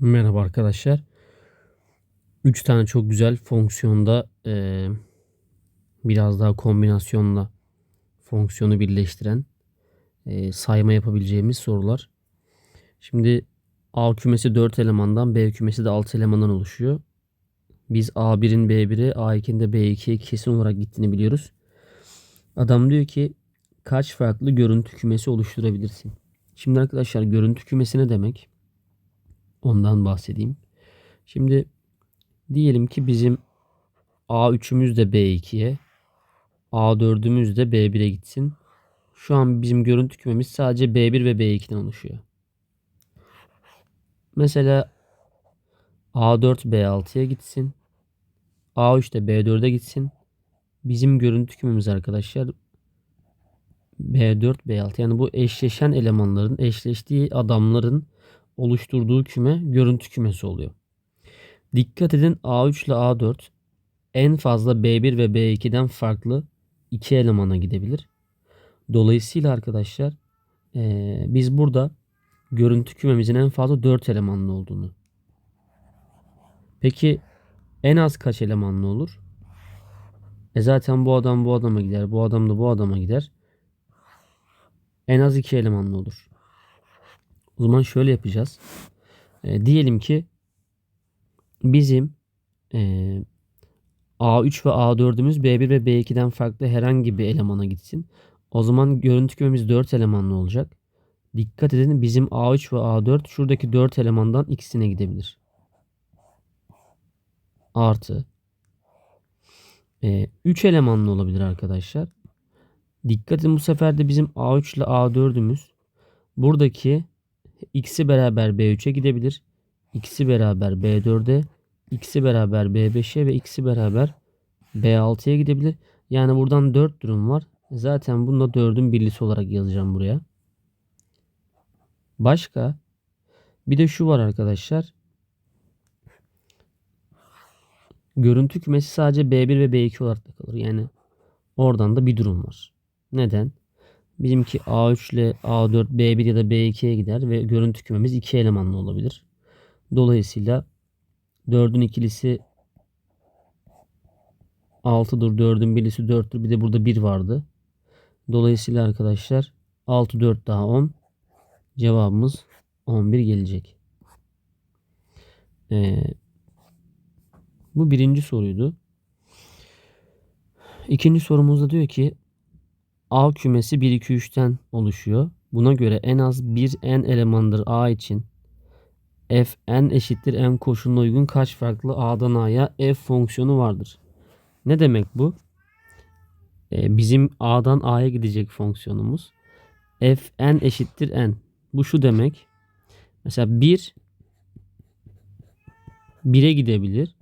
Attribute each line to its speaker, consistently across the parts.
Speaker 1: Merhaba arkadaşlar. 3 tane çok güzel fonksiyonda eee, biraz daha kombinasyonla fonksiyonu birleştiren eee, sayma yapabileceğimiz sorular. Şimdi A kümesi 4 elemandan B kümesi de 6 elemandan oluşuyor. Biz A1'in B1'e A2'nin de B2'ye kesin olarak gittiğini biliyoruz. Adam diyor ki kaç farklı görüntü kümesi oluşturabilirsin? Şimdi arkadaşlar görüntü kümesi ne demek? Ondan bahsedeyim. Şimdi diyelim ki bizim A3'ümüz de B2'ye, A4'ümüz de B1'e gitsin. Şu an bizim görüntü kümemiz sadece B1 ve B2'den oluşuyor. Mesela A4 B6'ya gitsin. A3 de B4'e gitsin. Bizim görüntü kümemiz arkadaşlar B4 B6 yani bu eşleşen elemanların eşleştiği adamların oluşturduğu küme görüntü kümesi oluyor. Dikkat edin A3 ile A4 en fazla B1 ve B2'den farklı iki elemana gidebilir. Dolayısıyla arkadaşlar eee, biz burada görüntü kümemizin en fazla 4 elemanlı olduğunu. Peki en az kaç elemanlı olur? E zaten bu adam bu adama gider. Bu adam da bu adama gider. En az 2 elemanlı olur. O zaman şöyle yapacağız. E, diyelim ki bizim e, A3 ve A4'ümüz B1 ve B2'den farklı herhangi bir elemana gitsin. O zaman görüntü kümemiz 4 elemanlı olacak. Dikkat edin bizim A3 ve A4 şuradaki 4 elemandan ikisine gidebilir. Artı 3 elemanlı olabilir arkadaşlar. Dikkat edin bu sefer de bizim A3 ile A4'ümüz buradaki ikisi beraber B3'e gidebilir. İkisi beraber B4'e, ikisi beraber B5'e ve ikisi beraber B6'ya gidebilir. Yani buradan 4 durum var. Zaten bunu da 4'ün birlisi olarak yazacağım buraya. Başka bir de şu var arkadaşlar. Görüntü kümesi sadece B1 ve B2 olarak da kalır. Yani oradan da bir durum var. Neden? Bizimki A3 ile A4, B1 ya da B2'ye gider ve görüntü kümemiz iki elemanlı olabilir. Dolayısıyla 4'ün ikilisi 6'dır, 4'ün birlisi 4'tür. Bir de burada 1 vardı. Dolayısıyla arkadaşlar 6, 4 daha 10. Cevabımız 11 gelecek. Ee, bu birinci soruydu. İkinci sorumuzda diyor ki A kümesi 1 2 3'ten oluşuyor. Buna göre en az bir n elemandır A için f n eşittir m koşuluna uygun kaç farklı A'dan A'ya f fonksiyonu vardır. Ne demek bu? Ee, bizim A'dan A'ya gidecek fonksiyonumuz. f n eşittir n. Bu şu demek. Mesela 1 1'e gidebilir.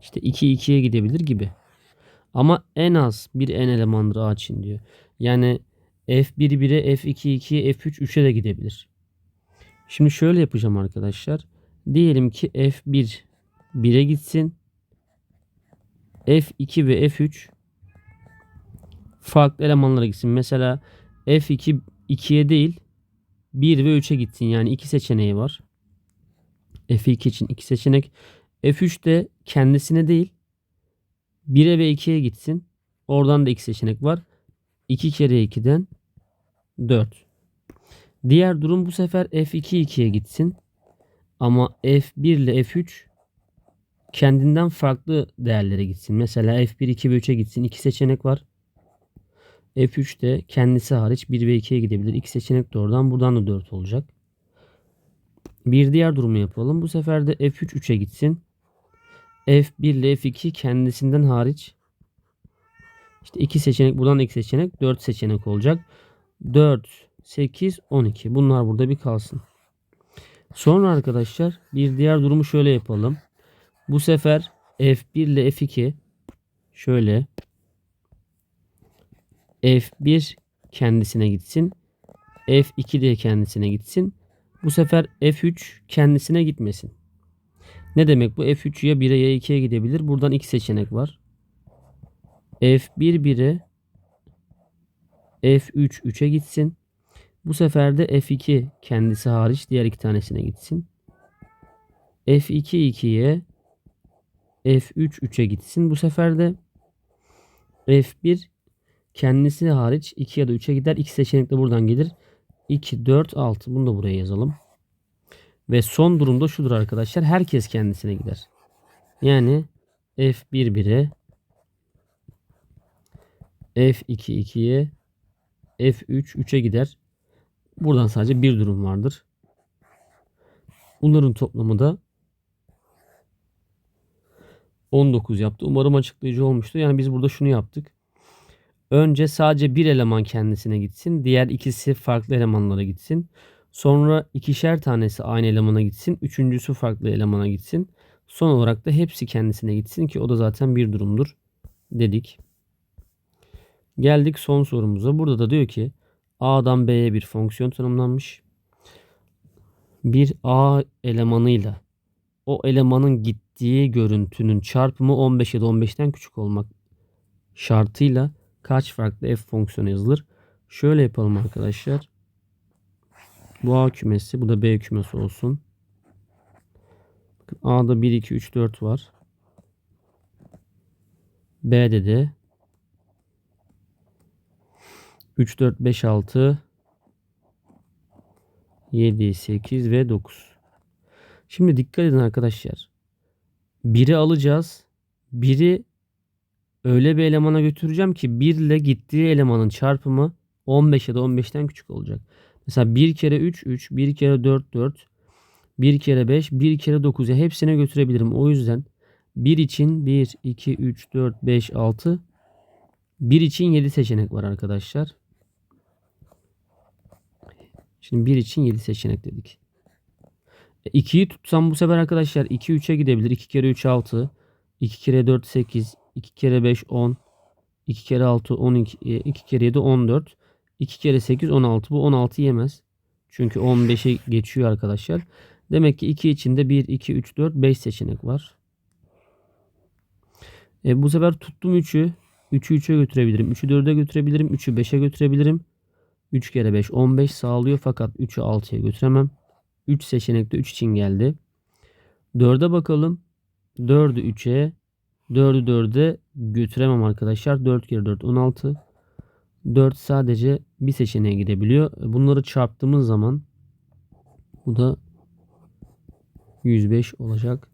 Speaker 1: İşte 2 2'ye gidebilir gibi. Ama en az bir n elemandır A için diyor. Yani F1 1'e, F2 2'ye, F3 3'e de gidebilir. Şimdi şöyle yapacağım arkadaşlar. Diyelim ki F1 1'e gitsin. F2 ve F3 farklı elemanlara gitsin. Mesela F2 2'ye değil 1 ve 3'e gitsin. Yani iki seçeneği var. F2 için iki seçenek. F3 de kendisine değil 1'e ve 2'ye gitsin. Oradan da iki seçenek var. 2 kere 2'den 4. Diğer durum bu sefer F2 2'ye gitsin. Ama F1 ile F3 kendinden farklı değerlere gitsin. Mesela F1 2 ve 3'e gitsin. İki seçenek var. F3 de kendisi hariç 1 ve 2'ye gidebilir. İki seçenek de oradan. Buradan da 4 olacak. Bir diğer durumu yapalım. Bu sefer de F3 3'e gitsin. F1 ile F2 kendisinden hariç işte iki seçenek buradan iki seçenek 4 seçenek olacak. 4, 8, 12. Bunlar burada bir kalsın. Sonra arkadaşlar bir diğer durumu şöyle yapalım. Bu sefer F1 ile F2 şöyle F1 kendisine gitsin. F2 de kendisine gitsin. Bu sefer F3 kendisine gitmesin. Ne demek bu? F3 ya 1'e ya 2'ye gidebilir. Buradan iki seçenek var. F1 1'e F3 3'e gitsin. Bu sefer de F2 kendisi hariç diğer iki tanesine gitsin. F2 2'ye F3 3'e gitsin. Bu sefer de F1 kendisi hariç 2 ya da 3'e gider. İki seçenek de buradan gelir. 2, 4, 6. Bunu da buraya yazalım. Ve son durumda şudur arkadaşlar. Herkes kendisine gider. Yani F1 1'e F2 2'ye F3 3'e gider. Buradan sadece bir durum vardır. Bunların toplamı da 19 yaptı. Umarım açıklayıcı olmuştu. Yani biz burada şunu yaptık. Önce sadece bir eleman kendisine gitsin. Diğer ikisi farklı elemanlara gitsin. Sonra ikişer tanesi aynı elemana gitsin. Üçüncüsü farklı elemana gitsin. Son olarak da hepsi kendisine gitsin ki o da zaten bir durumdur dedik. Geldik son sorumuza. Burada da diyor ki A'dan B'ye bir fonksiyon tanımlanmış. Bir A elemanıyla o elemanın gittiği görüntünün çarpımı 15 ya da 15'ten küçük olmak şartıyla kaç farklı f fonksiyonu yazılır? Şöyle yapalım arkadaşlar. Bu A kümesi, bu da B kümesi olsun. Bakın A'da 1, 2, 3, 4 var. B'de de 3, 4, 5, 6, 7, 8 ve 9. Şimdi dikkat edin arkadaşlar. Biri alacağız. Biri öyle bir elemana götüreceğim ki 1 ile gittiği elemanın çarpımı 15 ya da 15'ten küçük olacak. Mesela 1 kere 3 3, 1 kere 4 4, 1 kere 5, 1 kere 9 ya hepsine götürebilirim. O yüzden 1 için 1, 2, 3, 4, 5, 6, 1 için 7 seçenek var arkadaşlar. Şimdi 1 için 7 seçenek dedik. 2'yi tutsam bu sefer arkadaşlar 2 3'e gidebilir. 2 kere 3 6. 2 kere 4 8. 2 kere 5 10. 2 kere 6 12. 2 kere 7 14. 2 kere 8 16. Bu 16 yemez. Çünkü 15'e geçiyor arkadaşlar. Demek ki 2 içinde 1 2 3 4 5 seçenek var. E, bu sefer tuttum 3'ü. 3'ü 3'e götürebilirim. 3'ü 4'e götürebilirim. 3'ü 5'e götürebilirim. 3 kere 5 15 sağlıyor fakat 3'ü 6'ya götüremem. 3 seçenekte 3 için geldi. 4'e bakalım. 4'ü 3'e 4'ü 4'e götüremem arkadaşlar. 4 kere 4 16. 4 sadece bir seçeneğe gidebiliyor. Bunları çarptığımız zaman bu da 105 olacak.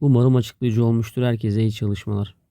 Speaker 1: Umarım açıklayıcı olmuştur. Herkese iyi çalışmalar.